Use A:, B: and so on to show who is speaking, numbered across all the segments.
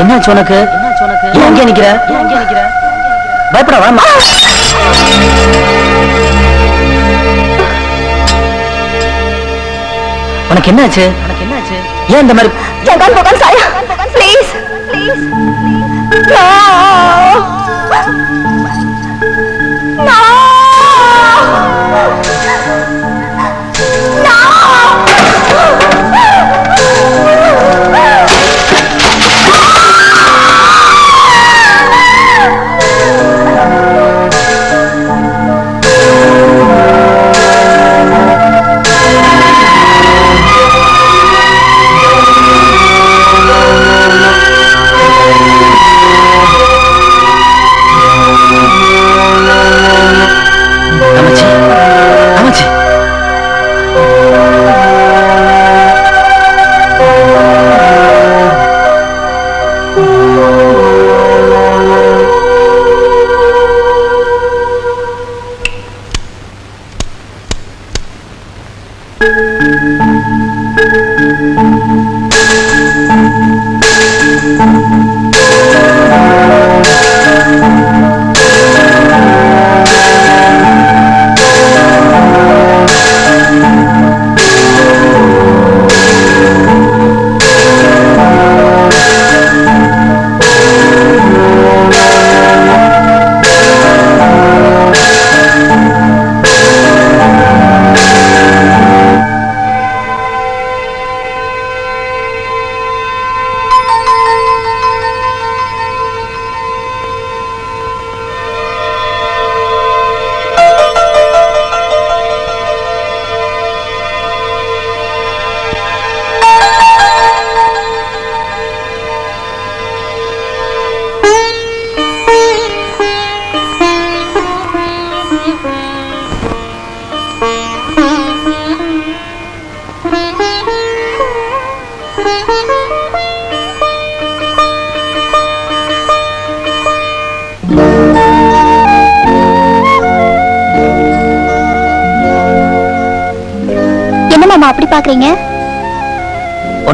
A: என்னாச்சு உனக்கு என்னாச்சு உனக்கு ஏன் அங்கே நிக்கிற ஏன் பயப்பட வாமா உனக்கு என்னாச்சு உனக்கு என்னாச்சு ஏன் இந்த மாதிரி
B: Jangan bukan saya. Please. Please. No.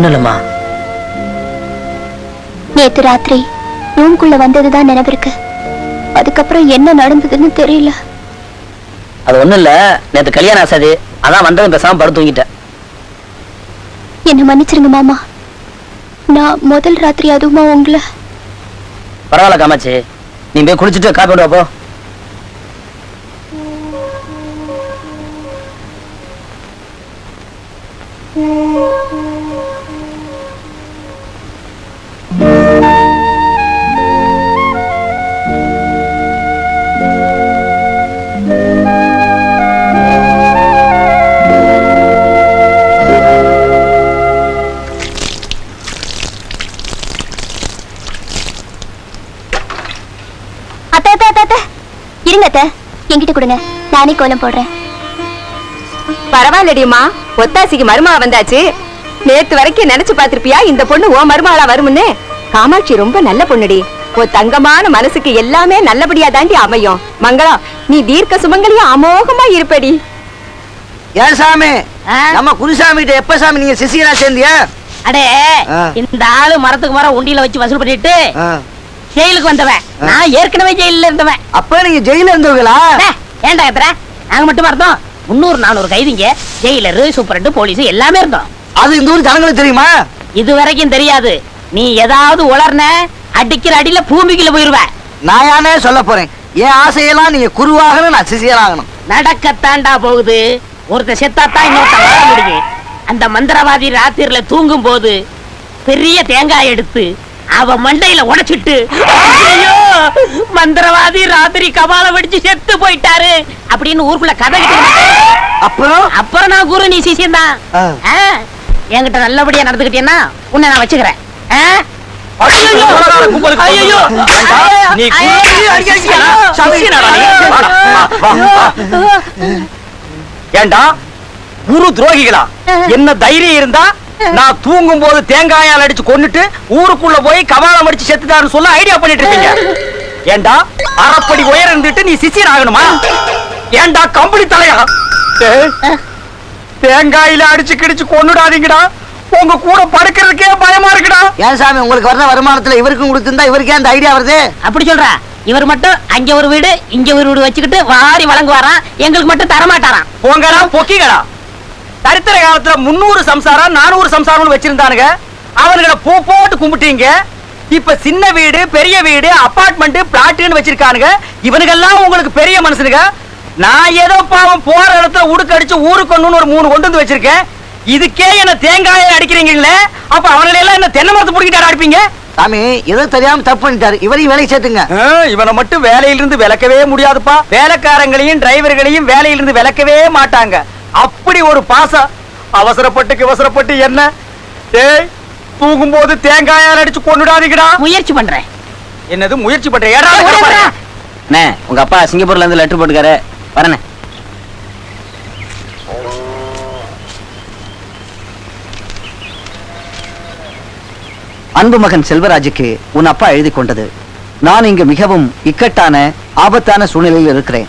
A: ஒண்ணும் இல்லம்மா
B: நேத்து ராத்திரி ரூம்குள்ள வந்ததுதான் நினைவு இருக்கு அதுக்கப்புறம் என்ன நடந்ததுன்னு தெரியல.
A: அது ஒண்ணும் இல்ல. நேத்து கல்யாணம் ஆசாது. அதான் வந்தவன் பேசாம படுத்து தூங்கிட்டேன்.
B: என்ன மன்னிச்சிருங்க மாமா. நான் முதல் ராத்திரி அதுவுமா உங்களை.
A: பரவாயில்ல காமாச்சி நீ போய் குளிச்சுட்டு காப்பி விடுவா போ.
B: இருங்க அத்தை. என்கிட்ட கொடுங்க. நானே கோலம் போடுறேன்.
C: பரவாயில்லடியம்மா. ஒத்தாசிக்கு மருமகா வந்தாச்சு. நேத்து வரைக்கும் நினைச்சு பாத்திருப்பியா இந்த பொண்ணு ஓ மருமகளா வரும்னு காமாட்சி ரொம்ப நல்ல பொண்ணுடி. ஓ தங்கமான மனசுக்கு எல்லாமே நல்லபடியா தாண்டி அமையும். மங்களம் நீ தீர்க்க சுமங்கலியா அமோகமா இருப்படி.
D: ஏன் சாமி? நம்ம குருசாமி கிட்ட எப்ப சாமி நீங்க சிசியரா சேர்ந்தியா?
E: அடே. இந்த ஆளு மரத்துக்கு மரம் உண்டியில வச்சு வசூல் பண்ணிட்டு. ஜெயிலுக்கு வந்தவன். நான் ஏற்கனவே ஜெயில இருந்தவன்.
D: அப்ப நீங்க ஜெயில இருந்தவங்களா
E: ஏன்டா எத்தனை நாங்க மட்டும் இருந்தோம் முன்னூறு நானூறு கைதிங்க ஜெயிலரு சூப்பரண்டு போலீஸ் எல்லாமே இருந்தோம்.
D: அது இந்த ஊர் ஜனங்களுக்கு தெரியுமா?
E: இது வரைக்கும் தெரியாது. நீ ஏதாவது உளர்ன அடிக்கிற அடியில பூமிக்குள்ள போயிருவ
D: நான் யானே சொல்ல போறேன். என் ஆசையெல்லாம் நீங்க குருவாகணும் நான் சிசியராகணும்
E: நடக்கத்தாண்டா போகுது. ஒருத்தன் செத்தாத்தான் இன்னொருத்தன் வாழ முடியும். அந்த மந்திரவாதி ராத்திரில தூங்கும் போது பெரிய தேங்காய் எடுத்து அவ மண்டையில உடைச்சிட்டு ஐயோ மந்திரவாதி ராத்திரி கபால வெடிச்சு செத்து போயிட்டாரு அப்படின்னு ஊருக்குள்ள கதை
D: அப்புறம்?
E: அப்புறம் நான் குரு நீ சிசியம் தான். என்கிட்ட நல்லபடியா நடந்துக்கிட்டேன்னா உன்னை நான் வச்சுக்கிறேன்.
A: ஏண்டா? குரு துரோகிகளா? என்ன தைரியம் இருந்தா நான் தூங்கும் போது தேங்காயால் அடிச்சு கொன்னுட்டு ஊருக்குள்ள போய் கபாலம் அடிச்சு செத்துட்டாருன்னு சொல்ல ஐடியா பண்ணிட்டு இருக்கீங்க ஏண்டா? அரைப்படி உயரம் இருந்துட்டு நீ சிசியன் ஆகணுமா? ஏண்டா கம்பளி தலையா? தேங்காயில அடிச்சு கிடிச்சு கொன்னுடாதீங்கடா. உங்க கூட படுக்கிறதுக்கே பயமா இருக்குடா.
D: ஏன் சாமி உங்களுக்கு வர்ற வருமானத்துல இவருக்கும் கொடுத்திருந்தா இவருக்கே அந்த ஐடியா வருது?
E: அப்படி சொல்றா. இவர் மட்டும் அங்க ஒரு வீடு இங்க ஒரு வீடு வச்சுக்கிட்டு வாரி வழங்குவாராம். எங்களுக்கு மட்டும் தரமாட்டாராம்.
A: போங்கடா பொக்கிகளா சரித்திர காலத்துல முன்னூறு சம்சாரம் நானூறு சம்சாரம்னு வச்சிருந்தானுங்க. அவனுங்களை பூ போட்டு கும்பிட்டீங்க. இப்ப சின்ன வீடு பெரிய வீடு அபார்ட்மெண்ட் பிளாட்னு வச்சிருக்கானுங்க. இவனுங்கெல்லாம் உங்களுக்கு பெரிய மனுஷனுங்க நான் ஏதோ பாவம் போற இடத்துல உடுக்கடிச்சு ஊருக்கு ஒண்ணுன்னு ஒரு மூணு கொண்டு வந்து வச்சிருக்கேன். இதுக்கே என்ன தேங்காயை அடிக்கிறீங்களே அப்ப அவங்களை எல்லாம் என்ன தென்னை மரத்து பிடிக்கிட்டாரு அடிப்பீங்க?
D: சாமி ஏதோ தெரியாம தப்பு பண்ணிட்டாரு. இவரையும் வேலைக்கு சேர்த்துங்க.
A: இவனை மட்டும் வேலையிலிருந்து விலக்கவே முடியாதுப்பா. வேலைக்காரங்களையும் டிரைவர்களையும் வேலையிலிருந்து விலக்கவே மாட்டாங்க. அப்படி ஒரு பாசம் அவசரப்பட்டு அவசரப்பட்டு என்ன? டேய் தூங்கும்போது தேங்காயால் அடிச்சு கொண்டுடாதீங்கடா
E: முயற்சி பண்றேன்.
A: என்னது முயற்சி பண்ற? ஏடா
D: அண்ணே உங்க அப்பா சிங்கப்பூர்ல இருந்து லெட்டர் போட்டுக்காரு. வரண்ணே.
F: அன்பு மகன் செல்வராஜுக்கு உன் அப்பா எழுதி கொண்டது. நான் இங்கு மிகவும் இக்கட்டான ஆபத்தான சூழ்நிலையில் இருக்கிறேன்.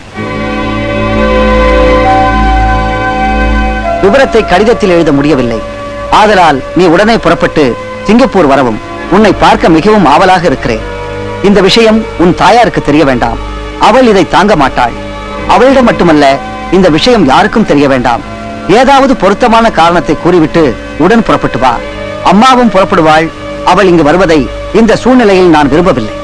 F: விவரத்தை கடிதத்தில் எழுத முடியவில்லை. ஆதலால் நீ உடனே புறப்பட்டு சிங்கப்பூர் வரவும். உன்னை பார்க்க மிகவும் ஆவலாக இருக்கிறேன். இந்த விஷயம் உன் தாயாருக்கு தெரிய வேண்டாம். அவள் இதை தாங்க மாட்டாள். அவளிடம் மட்டுமல்ல இந்த விஷயம் யாருக்கும் தெரிய வேண்டாம். ஏதாவது பொருத்தமான காரணத்தை கூறிவிட்டு உடன் புறப்பட்டு வா. அம்மாவும் புறப்படுவாள். அவள் இங்கு வருவதை இந்த சூழ்நிலையில் நான் விரும்பவில்லை.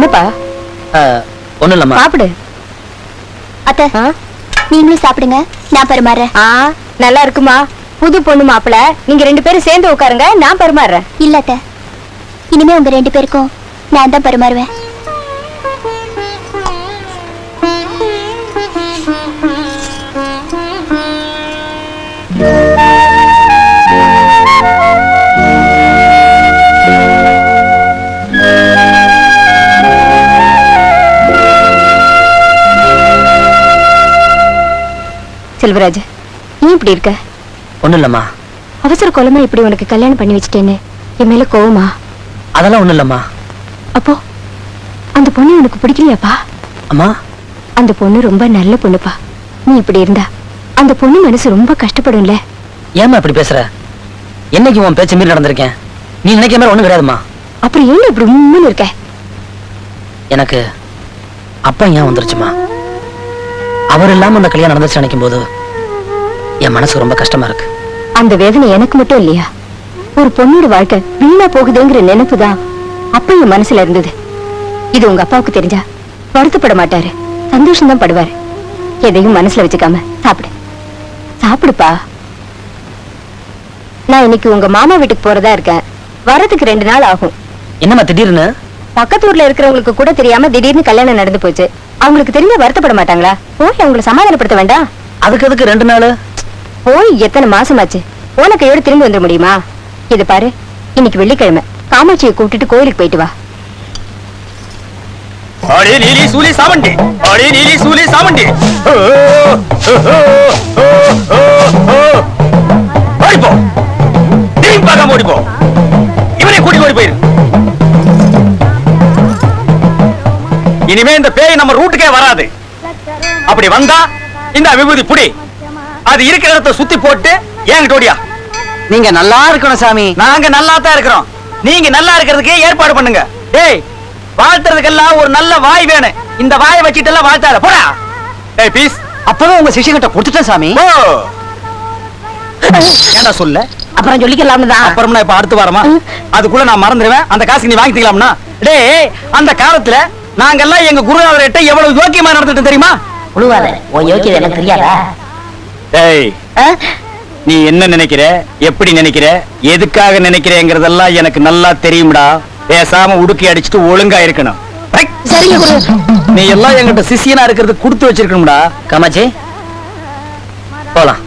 C: என்னப்பா?
F: ஒண்ணு இல்லம்மா.
C: சாப்பிடு.
B: அத்தை நீங்களும் சாப்பிடுங்க. நான் பரிமாறேன்.
C: ஆ நல்லா இருக்குமா? புது பொண்ணு மாப்பிள. நீங்க ரெண்டு பேரும் சேர்ந்து உட்காருங்க நான் பரிமாறுறேன்
B: இல்ல அத்தை. இனிமே உங்க ரெண்டு பேருக்கும் நான் தான் பரிமாறுவேன்.
C: செல்வராஜ் நீ இப்படி இருக்க?
F: ஒண்ணு இல்லம்மா
C: அவசர கொலமா இப்படி உனக்கு கல்யாணம் பண்ணி வச்சிட்டேன்னு என் மேல கோவமா?
F: அதெல்லாம் ஒண்ணு இல்லம்மா
C: அப்போ அந்த பொண்ணு உனக்கு பிடிக்கலையாப்பா?
F: அம்மா.
C: அந்த பொண்ணு ரொம்ப நல்ல பொண்ணுப்பா. நீ இப்படி இருந்தா அந்த பொண்ணு மனசு ரொம்ப கஷ்டப்படும்ல.
F: ஏம்மா இப்படி பேசுற? என்னைக்கு உன் பேச்சு மீறி நடந்திருக்கேன்? நீ நினைக்கிற மாதிரி ஒண்ணும் கிடையாதும்மா.
C: அப்புறம் ஏன் இப்படி உம்முன்னு இருக்க?
F: எனக்கு அப்பா ஏன் வந்துருச்சுமா அவர் இல்லாம அந்த கல்யாணம் நடந்துச்சு நினைக்கும் போது என் மனசு ரொம்ப கஷ்டமா இருக்கு.
C: அந்த வேதனை எனக்கு மட்டும் இல்லையா? ஒரு பொண்ணோட வாழ்க்கை வீணா போகுதுங்கிற நினைப்பு தான் அப்ப என் மனசுல இருந்தது. இது உங்க அப்பாவுக்கு தெரிஞ்சா வருத்தப்பட மாட்டாரு. சந்தோஷம் தான் படுவாரு. எதையும் மனசுல வச்சுக்காம சாப்பிடு. சாப்பிடுப்பா. நான் இன்னைக்கு உங்க மாமா வீட்டுக்கு போறதா இருக்கேன். வரதுக்கு ரெண்டு நாள் ஆகும்.
F: என்னம்மா திடீர்னு?
C: பக்கத்து ஊர்ல இருக்கிறவங்களுக்கு கூட தெரியாம திடீர்னு கல்யாணம் நடந்து போச்சு. அவங்களுக்கு தெரிஞ்ச வருத்தப்பட மாட்டாங்களா? போய் அவங்களை சமாதானப்படுத்த வேண்டாம்
F: அதுக்கு அதுக்கு ரெண்டு நாள்?
C: போய் எத்தனை மாசமாச்சு? போன கையோட திரும்பி வந்துட முடியுமா? இது பாரு இன்னைக்கு வெள்ளிக்கிழமை. காமாட்சியை கூப்பிட்டுட்டு கோயிலுக்கு போயிட்டு வா.
A: அடே நீலி சூலி சாமண்டி. அடே நீலி சூலி சாமண்டி. ஓ, ஓ, ஓ, ஓ, ஓ, ஓ. ஓடிப்போ. திரும்பி பார்க்காம ஓடிப்போ. இவனை கூட்டி ஓடி போயிரு. இனிமே இந்த பேய் நம்ம ரூட்டுக்கே வராது. அப்படி வந்தா இந்த விபூதி புடி. அது இருக்கிற இடத்தை சுத்தி போட்டு ஏங்கிட்ட ஓடியா
F: நீங்க நல்லா இருக்கணும் சாமி.
A: நாங்க நல்லா தான் இருக்கிறோம். நீங்க நல்லா இருக்கிறதுக்கு ஏற்பாடு பண்ணுங்க. டேய் வாழ்த்துறதுக்கெல்லாம் ஒரு நல்ல வாய் வேணும். இந்த வாயை வச்சிட்டு எல்லாம் வாழ்த்தாத. போடா. டேய் பீஸ்
F: அப்பவே உங்க சிஷியங்கிட்ட கொடுத்துட்டேன் சாமி.
A: ஓ ஏன்டா சொல்ல?
E: அப்புறம் சொல்லிக்கலாம்னு தான்.
A: அப்புறம்னா இப்ப அடுத்து வாரமா? அதுக்குள்ள நான் மறந்துடுவேன் அந்த காசுக்கு நீ வாங்கிக்கலாம்னா? டேய் அந்த காலத்துல நாங்கெல்லாம் எங்க குருநாதர்கிட்ட எவ்வளவு யோக்கியமா நடந்துட்டு தெரியுமா?
E: உழுவாத உன் யோக்கியது எனக்கு தெரியாதா?
A: டேய் நீ என்ன நினைக்கிற? எப்படி நினைக்கிற? எதுக்காக நினைக்கிறேங்கிறதெல்லாம் எனக்கு நல்லா தெரியும்டா. பேசாம உடுக்கி அடிச்சுட்டு ஒழுங்கா இருக்கணும். ஐ!
E: சரிங்க குரு.
A: நீ எல்லாம் என்கிட்ட சிஷியனா இருக்கிறது கொடுத்து வச்சிருக்கணும்டா.
F: காமாட்சி போலாம்.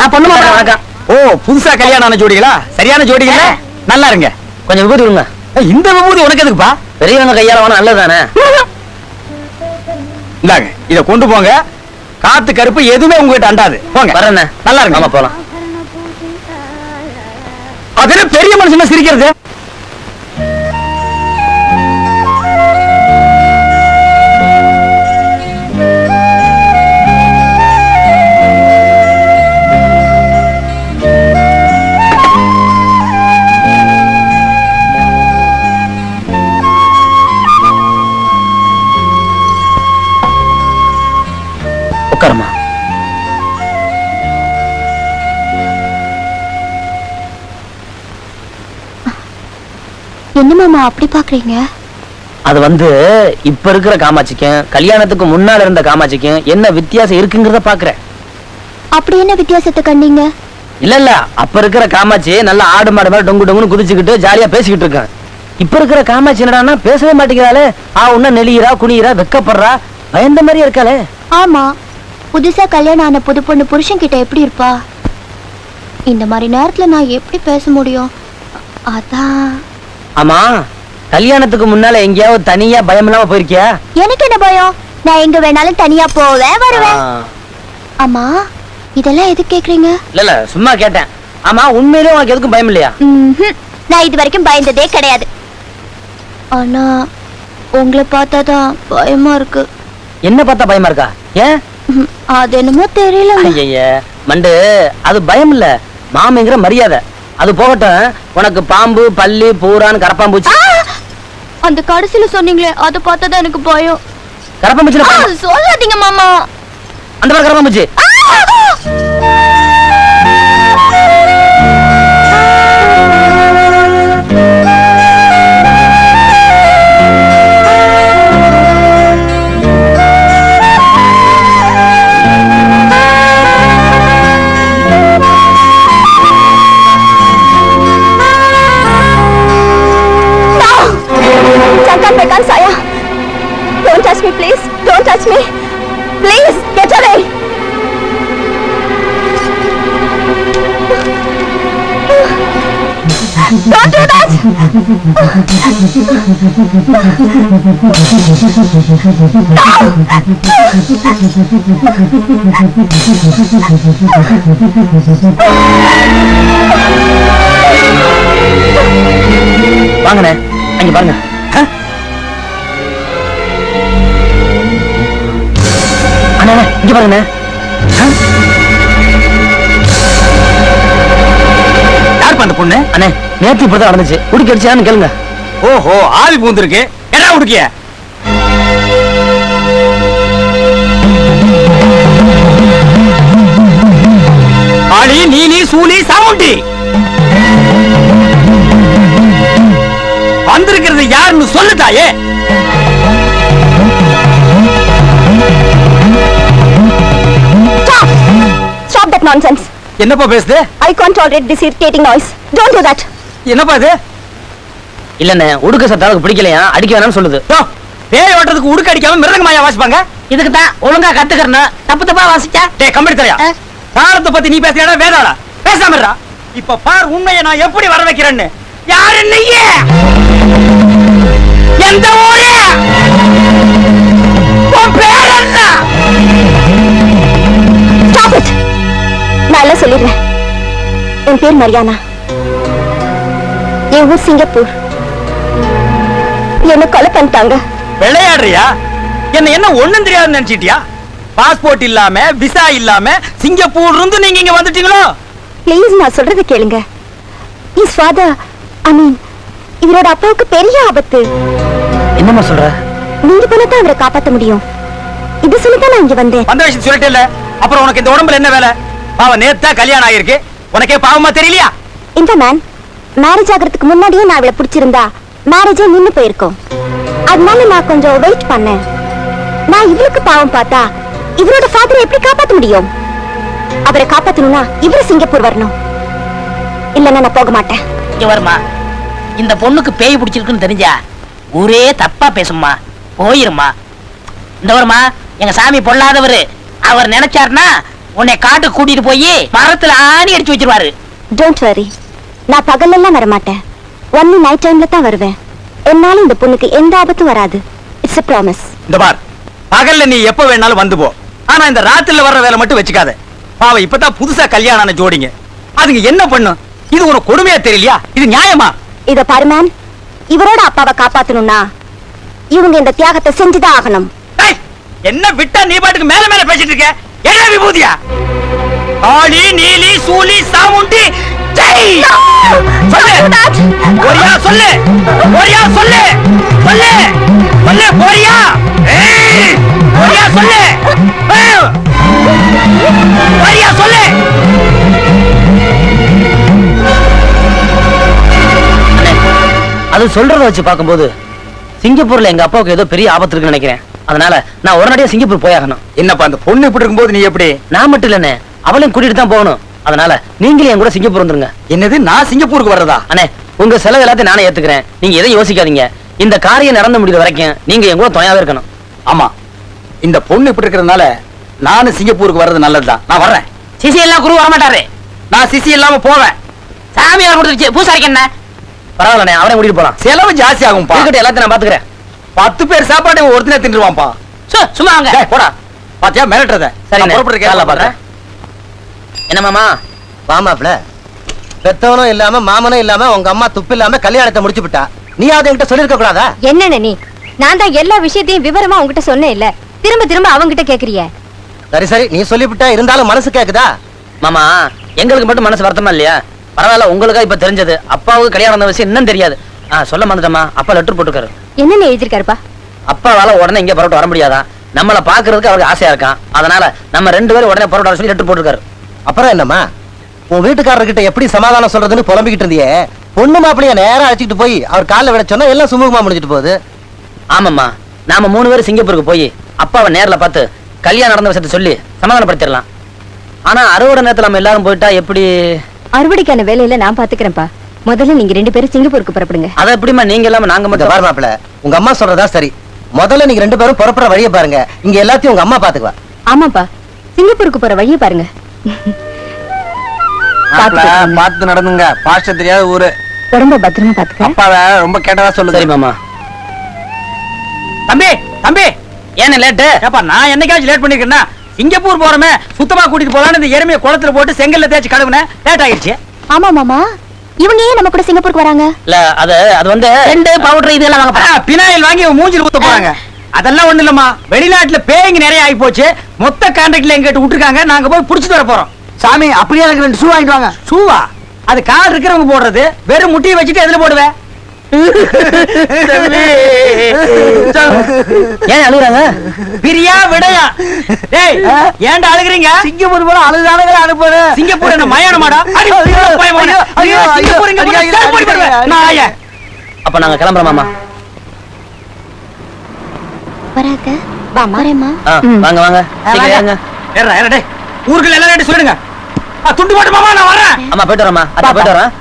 E: ஆ, பொண்ணு
A: ஓ புதுசா கல்யாணம் ஆன ஜோடிகளா? சரியான ஜோடிகளா? நல்லா இருங்க.
F: கொஞ்சம் விபூதி விடுங்க
A: ஏய், இந்த விபூதி உனக்கு எதுக்குப்பா?
F: பெரியவங்க கையால வேணா நல்லதானே
A: இந்தாங்க இத கொண்டு போங்க. காத்து கருப்பு எதுவுமே உங்ககிட்ட அண்டாது. போங்க.
F: வரேண்ணே.
A: நல்லா இருங்க.
F: ஆமா போலாம்.
A: அது பெரிய மனுஷனா சிரிக்கிறது?
B: என்ன மாமா அப்படி பாக்குறீங்க?
F: அது வந்து இப்ப இருக்கிற காமாட்சிக்கும் கல்யாணத்துக்கு முன்னால இருந்த காமாட்சிக்கும் என்ன வித்தியாசம் இருக்குங்கிறத பாக்குறேன்.
B: அப்படி என்ன வித்தியாசத்தை கண்டீங்க
F: இல்ல இல்ல. அப்ப இருக்கிற காமாட்சி நல்லா ஆடு மாடு மாதிரி டொங்கு டொங்குன்னு குதிச்சுக்கிட்டு ஜாலியா பேசிக்கிட்டு இருக்கான். இப்ப இருக்கிற காமாட்சி என்னடான்னா பேசவே மாட்டேங்கிறாளே. ஆ உன்ன நெளிகிறா குனிகிறா வெக்கப்படுறா பயந்த மாதிரியே இருக்காளே.
B: ஆமா. புதுசா கல்யாணம் ஆன புது பொண்ணு புருஷன் கிட்ட எப்படி இருப்பா? இந்த மாதிரி நேரத்துல நான் எப்படி பேச முடியும்? அதான்
F: ஆமா கல்யாணத்துக்கு முன்னால எங்கேயாவது தனியா பயம் இல்லாம போயிருக்கியா?
B: எனக்கு என்ன பயம்? நான் எங்க வேணாலும் தனியா போவேன் வருவேன்.
F: ஆ.
B: அம்மா இதெல்லாம் எதுக்கு கேக்குறீங்க?
F: இல்ல இல்ல சும்மா கேட்டேன். ஆமா உண்மையிலே உனக்கு எதுக்கும் பயம் இல்லையா.
B: நான் இது வரைக்கும் பயந்ததே கிடையாது. ஆனா உங்களை பார்த்தாதான் பயமா இருக்கு.
F: என்ன பார்த்தா பயமா இருக்கா? ஏன்.
B: அது என்னமோ தெரியல
F: ஐயய்ய மண்டு அது பயம் இல்ல. மாமிங்கிற மரியாதை. அது போகட்டும். உனக்கு பாம்பு பல்லி பூரான் கரப்பாம்பூச்சி
B: அந்த கடைசியில சொன்னீங்களே அதை பார்த்தாதான் எனக்கு பயம்.
F: கரப்பாம்பூச்சி
B: சொல்லாதீங்க மாமா.
F: அந்த மாதிரி கரப்பாம்பூச்சி
G: touch me, please. Don't touch me. Please, get away. Don't do that.
F: வாங்கண்ணே அங்க பாருங்க இங்க பாருங்கண்ணே. ஆ?
A: யாருப்பா அந்த பொண்ணு?
F: அண்ணே நேத்து இப்படிதான் நடந்துச்சு. குடிக்க அடிச்சான்னு கேளுங்க.
A: ஓஹோ ஆவி பூந்திருக்கு. என்ன உடுக்கிய? ஆளி நீலி சூலி சாமுண்டி. வந்திருக்கிறது யாருன்னு
G: சொல்லுதாயே nonsense.
A: என்னப்பா பேசுது?
G: I can't tolerate this irritating noise. Don't do that.
A: என்னப்பா இது?
F: இல்லண்ணே உடுக்க சத்தம் அவளுக்கு பிடிக்கலையா? அடிக்க வேணாம்னு சொல்லுது.
A: யோ, பேய் ஓட்டுறதுக்கு உடுக்க அடிக்காம மிருதங்க மாயா வாசிப்பாங்க?
E: இதுக்கு தான் ஒழுங்கா கத்துக்கறணும் தப்பு தப்பா வாசிச்சா?
A: டேய் கம்பெனி தரையா காலத்தை பத்தி நீ பேசுறா வேதாளா? பேசாம இருடா. இப்ப பார் உண்மையை நான் எப்படி வர வைக்கிறேன்னு யாரு நீயே? எந்த ஊரு
G: சொல்லிடுறேன். என் பேர் மரியானா. என் ஊர் சிங்கப்பூர். என்ன கொலை பண்ணிட்டாங்க.
A: விளையாடுறியா? என்ன என்ன ஒண்ணும் தெரியாதுன்னு நினைச்சிட்டியா? பாஸ்போர்ட் இல்லாம விசா இல்லாம சிங்கப்பூர்ல இருந்து நீங்க இங்க வந்துட்டீங்களோ?
G: ப்ளீஸ் நான் சொல்றதை கேளுங்க. இஸ் ஃபாதர் ஐ மீன் இவரோட அப்பாவுக்கு பெரிய ஆபத்து.
F: என்னம்மா சொல்ற?
G: நீங்க போனதான் அவரை காப்பாத்த முடியும். இது சொல்லிதான் நான் இங்க வந்தேன்.
A: வந்த விஷயம் சொல்லிட்டே இல்ல அப்புறம் உனக்கு இந்த உடம்புல என்ன வேலை? பாவம் நேத்தா கல்யாணம் ஆகிருக்கு உனக்கே பாவமா தெரியலையா?
G: இந்த மேன் மேரேஜ் ஆகிறதுக்கு முன்னாடியே நான் அவளை பிடிச்சிருந்தா மேரேஜே நின்னு போயிருக்கும். அதனால நான் கொஞ்சம் வெயிட் பண்ணேன். நான் இவளுக்கு பாவம் பார்த்தா இவரோட ஃபாதரை எப்படி காப்பாத்த முடியும்? அவரை காப்பாத்தணும்னா இவரு சிங்கப்பூர் வரணும். இல்லைன்னா நான் போக மாட்டேன்.
E: இங்க வருமா? இந்த பொண்ணுக்கு பேய் பிடிச்சிருக்குன்னு தெரிஞ்சா ஊரே தப்பா பேசும்மா. போயிருமா இந்த வருமா? எங்க சாமி பொல்லாதவரு. அவர் நினைச்சாருன்னா உன்னை காட்டுக்கு கூட்டிட்டு போய் மரத்துல ஆணி அடிச்சு வச்சிருவாரு.
G: டோன்ட் வரி நான் பகல்லெல்லாம் வர மாட்டேன் ஒன்லி நைட் டைம்ல தான் வருவேன். என்னால இந்த பொண்ணுக்கு எந்த ஆபத்தும் வராது. இட்ஸ் a ப்ராமிஸ்
A: இந்த பார் பகல்ல நீ எப்ப வேணாலும் வந்து போ. ஆனா இந்த ராத்திரில வர்ற வேலை மட்டும் வச்சுக்காத. பாவம் இப்பதான் புதுசா கல்யாணம் ஆன ஜோடிங்க. அதுங்க என்ன பண்ணும்? இது உனக்கு கொடுமையா தெரியலையா? இது நியாயமா?
C: இத பாரு மேம் இவரோட அப்பாவை காப்பாத்தணும்னா இவங்க இந்த தியாகத்தை செஞ்சுதான் ஆகணும்.
A: ஏய், என்ன விட்டா நீ பாட்டுக்கு மேல மேல பேசிட்டு இருக்க? என்ன விபூதியா? ஆளி நீலி சூலி சாமுண்டி ஜெய்! சொல்லு! போறியா சொல்லு! போறியா சொல்லு! சொல்லு! சொல்லு போறியா போறியா சொல்லு! போறியா சொல்லு!
F: அது சொல்றத வச்சு பார்க்கும்போது சிங்கப்பூர்ல எங்க அப்பாவுக்கு ஏதோ பெரிய ஆபத்து இருக்குன்னு நினைக்கிறேன். அதனால நான் உடனடியா சிங்கப்பூர் போயாகணும்.
A: என்னப்பா அந்த பொண்ணு இப்படி இருக்கும்போது நீ எப்படி?
F: நான் மட்டும் இல்லண்ணே. அவளையும் கூட்டிட்டு தான் போகணும். அதனால நீங்களே என் கூட சிங்கப்பூர் வந்துருங்க.
A: என்னது நான் சிங்கப்பூருக்கு வர்றதா?
F: அண்ணே உங்க செலவு எல்லாத்தையும் நானே ஏத்துக்கிறேன். நீங்க எதையும் யோசிக்காதீங்க. இந்த காரியம் நடந்து முடியுற வரைக்கும் நீங்க என் கூட துணையாவே இருக்கணும்.
A: ஆமா. இந்த பொண்ணு இப்படி இருக்கிறதுனால நானும் சிங்கப்பூருக்கு வர்றது நல்லதுதான். நான் வர்றேன்.
E: சிசி எல்லாம் குரு வரமாட்டாரு.
A: நான் சிசி இல்லாம போவேன்.
E: சாமியார் கொடுத்துருச்சு. பூசாரிக்கு என்ன?
F: பரவாயில்லண்ணே அவனை கூட்டிட்டு போலாம்.
A: செலவு ஜாஸ்தி
F: இருக்கட்டும் எல்லாத்தையும் நான் பாத்துக்கிறேன்.
A: பத்து பேர் சாப்பாடு ஒருத்தனே தின்றுவான்ப்பா
E: சு, சும்மா வாங்க.
A: போடா. பாத்தியா? மிரட்டுறத.
F: சரி
A: நான் புறப்பட்டு
F: காலைல
A: கேரளா
F: பாக்குறேன். என்ன மாமா?
D: வாமாப்ல பெத்தவனும் இல்லாம மாமனும் இல்லாம உங்க அம்மா துப்பு இல்லாம கல்யாணத்தை முடிச்சு விட்டா. நீ அதை என்கிட்ட சொல்லிருக்க கூடாதா?
C: என்னென்ன நீ? நான் தான் எல்லா விஷயத்தையும் விவரமா உங்ககிட்ட சொன்னேன் இல்ல. திரும்ப திரும்ப அவங்கிட்ட கேக்குறிய.
D: சரி சரி. நீ சொல்லிவிட்ட இருந்தாலும் மனசு கேக்குதா?
F: மாமா எங்களுக்கு மட்டும் மனசு வருத்தமா இல்லையா? பரவாயில்ல உங்களுக்கா இப்ப தெரிஞ்சது. அப்பாவுக்கு கல்யாணம் விஷயம் இன்னும் தெரியாது. ஆ சொல்ல மறந்துட்டமா அப்பா லெட்டர் போட்டுக்காரு
C: என்னென்ன எழுதிருக்காருப்பா
F: அப்பாவால உடனே இங்க புறப்பட்டு வர முடியாதா? நம்மள பாக்குறதுக்கு அவருக்கு ஆசையா இருக்கான். அதனால நம்ம ரெண்டு பேரும் உடனே புறப்பட்டு வர சொல்லி லெட்டர் போட்டுருக்காரு.
D: அப்புறம் என்னம்மா? உன் வீட்டுக்காரர்கிட்ட எப்படி சமாதானம் சொல்றதுன்னு புலம்பிக்கிட்டு இருந்தியே? பொண்ணு மாப்பிளைய நேரா அழைச்சிட்டு போய் அவர் காலில் விட சொன்னா எல்லாம் சுமூகமா முடிஞ்சிட்டு போகுது.
F: ஆமாம்மா. நாம மூணு பேரும் சிங்கப்பூருக்கு போய் அப்பாவை நேர்ல பார்த்து கல்யாணம் நடந்த விஷயத்தை சொல்லி சமாதானப்படுத்திடலாம். ஆனா அறுவடை நேரத்துல நம்ம எல்லாரும் போயிட்டா எப்படி?
C: அறுவடைக்கான வேலையில நான் பாத்துக்கிறேன்ப்பா முதல்ல நீங்க ரெண்டு பேரும் சிங்கப்பூருக்கு புறப்படுங்க.
F: அதை எப்படிம்மா நீங்க இல்லாம நாங்க மட்டும்
D: பாரு மாப்பிள உங்க அம்மா சொல்றதா சரி. முதல்ல நீங்க ரெண்டு பேரும் புறப்படுற வழியை பாருங்க. இங்க எல்லாத்தையும் உங்க அம்மா பாத்துக்குவா.
C: ஆமாப்பா. சிங்கப்பூருக்கு போற வழியை பாருங்க.
A: பார்த்து நடந்துங்க. பாஷ தெரியாத ஊரு.
C: உடம்ப பத்திரமா பாத்துக்க.
A: அப்பாவை ரொம்ப கேட்டதா
F: சரி
A: சொல்லுது
F: மாமா.
A: தம்பி தம்பி.
F: ஏன்னு லேட்டு
A: ஏப்பா நான் என்னைக்காச்சும் லேட் பண்ணிருக்கேன்னா சிங்கப்பூர் போறமே சுத்தமா கூட்டிட்டு போலான்னு இந்த எருமையை குளத்துல போட்டு செங்கல்ல தேய்ச்சி கழுவுனேன். லேட் ஆயிடுச்சு
B: ஆமா மாமா. இவங்க ஏன் நம்ம கூட சிங்கப்பூருக்கு வராங்க?
F: இல்ல அது அது வந்து
E: ரெண்டு பவுடர் இதெல்லாம் வாங்க
A: பினாயில் வாங்கி மூஞ்சில ஊத்த போறாங்க. அதெல்லாம் ஒண்ணு இல்லம்மா. வெளிநாட்டுல பேய்ங்க நிறைய ஆகி போச்சு மொத்த கான்ட்ராக்ட்ல எங்கிட்ட விட்டுருக்காங்க. நாங்க போய் புடிச்சிட்டு வர போறோம்.
D: சாமி அப்படியே எனக்கு ரெண்டு ஷூ வாங்கிட்டு வாங்க.
A: ஷூவா அது கால் இருக்கிறவங்க போடுறது. வெறும் முட்டியை வச்சுட்டு எதுல போடுவேன்
F: ஏன் அழுகுறாங்க?
A: பிரியா விடையா? டேய் ஏன்டா அழுகுறீங்க?
D: சிங்கப்பூர் போல அழுதானங்க அனுப்புறேன்.
A: சிங்கப்பூர் என்ன மயானமாடா.
F: அப்ப நாங்க கிளம்புறோம் மாமா. வாங்க வாங்க.
A: டேய். ஊருக்குள்ள எல்லாரும் ஆ, துண்டு போட்டு மாமா நான் வரேன்.
F: அம்மா போயிட்டு அத்தா போயிட்டு வரேன்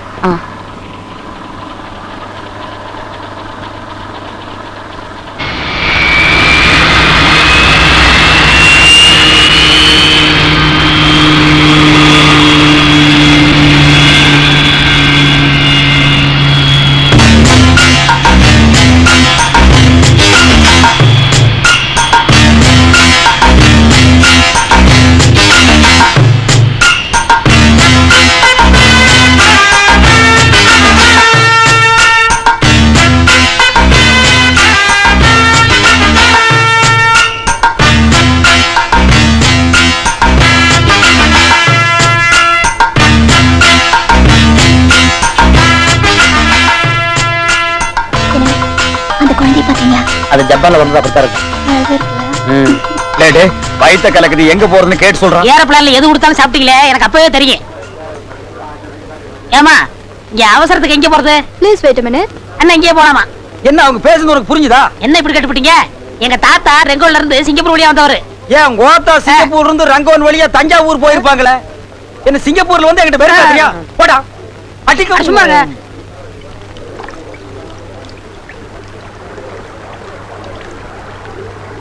F: அப்படித்தான் இருக்கும்.
A: லேடு வயித்த கலக்குது. எங்க போறதுன்னு கேட்டு சொல்றான்.
E: ஏரோப்ளான்ல எது கொடுத்தாலும் சாப்பிட்டீங்களே? எனக்கு அப்பவே தெரியும். ஏமா இங்க அவசரத்துக்கு எங்க போறது?
B: ப்ளீஸ் வெயிட் மினிட்
E: அண்ணா இங்கே போலாமா?
A: என்ன அவங்க பேசுறது உனக்கு புரிஞ்சுதா?
E: என்ன இப்படி கட்டுப்பிட்டீங்க? எங்க தாத்தா ரெங்கோல்ல இருந்து சிங்கப்பூர் வழியா வந்தவரு.
A: ஏன் கோத்தா சிங்கப்பூர் இருந்து ரங்கோன் வழியா தஞ்சாவூர் போயிருப்பாங்களே? என்ன சிங்கப்பூர்ல வந்து என்கிட்ட பேசுறியா போடா. அடிக்க
E: சும்மாங்க.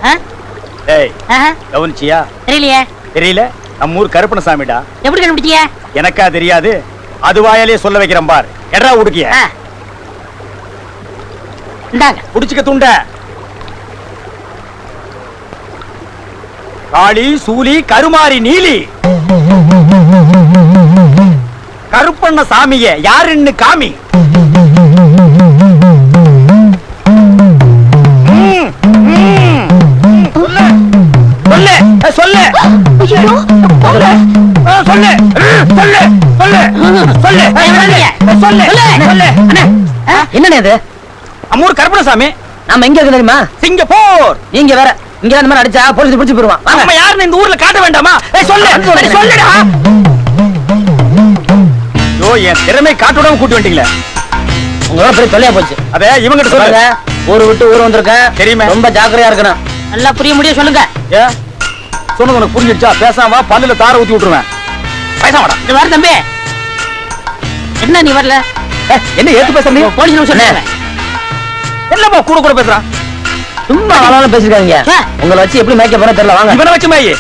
A: ஏய்
E: ஆஹா,
A: கவனிச்சியா?
E: தெரியலையே.
A: தெரியல? நம்ம ஊர் கருப்பணசாமிடா
E: எப்படி கண்டுபிடிச்சீங்க
A: எனக்கா தெரியாது. அது வாயாலே சொல்ல வைக்கிறேன் பார். எடா உடுக்கிய.
E: இந்தாங்க.
A: புடிச்சுக்க துண்ட. காளி சூலி கருமாரி நீலி. கருப்ப பண்ண சாமிய யாருன்னு காமி? சொல்லு. சொல்லு. சொல்லு சொல்லு. சொல்லு. சொல்லு. சொல்லு.
F: என்னண்ணே இது?
A: அம்மூர் கருப்பணசாமி.
F: நம்ம எங்க இருக்கு தெரியுமா?
A: சிங்கப்பூர்.
F: நீங்க வேற இங்க அந்த மாதிரி அடிச்சா போலீஸ் பிடிச்சு போயிருவான்.
A: நம்ம யாருன்னு இந்த ஊர்ல காட்ட வேண்டாமா? ஏய் சொல்லு. சொல்லுடா. யோ என் திறமை காட்ட விடாம கூட்டி வந்துட்டீங்களே.
F: உங்களோட பெரிய தொல்லையா போச்சு.
A: அதே இவங்கிட்ட
F: சொல்லுங்க
A: சொல்லுங்க.
F: ஊரு விட்டு ஊர் வந்திருக்கேன்.
A: தெரியுமே.
F: ரொம்ப ஜாக்கிரதையா இருக்கணும். நல்லா புரிய முடியும் சொல்லுங்க.
A: ஏ? சொன்னது உனக்கு புரிஞ்சிடுச்சா? பேசாம பல்லுல தார ஊத்தி விட்டுருவேன். பைசா வாடா.
F: இது வர தம்பி. என்ன நீ வரல?
A: என்ன ஏத்து பேசுறீங்க
F: போலீஸ் சொன்னேன்
A: என்னப்பா கூட கூட பேசுறான்
F: சும்மா ஆளாலும் பேசிருக்காங்க. உங்களை வச்சு எப்படி மேய்க்க போறேன் தெரியல வாங்க.
A: இவனை வச்சு மேயி.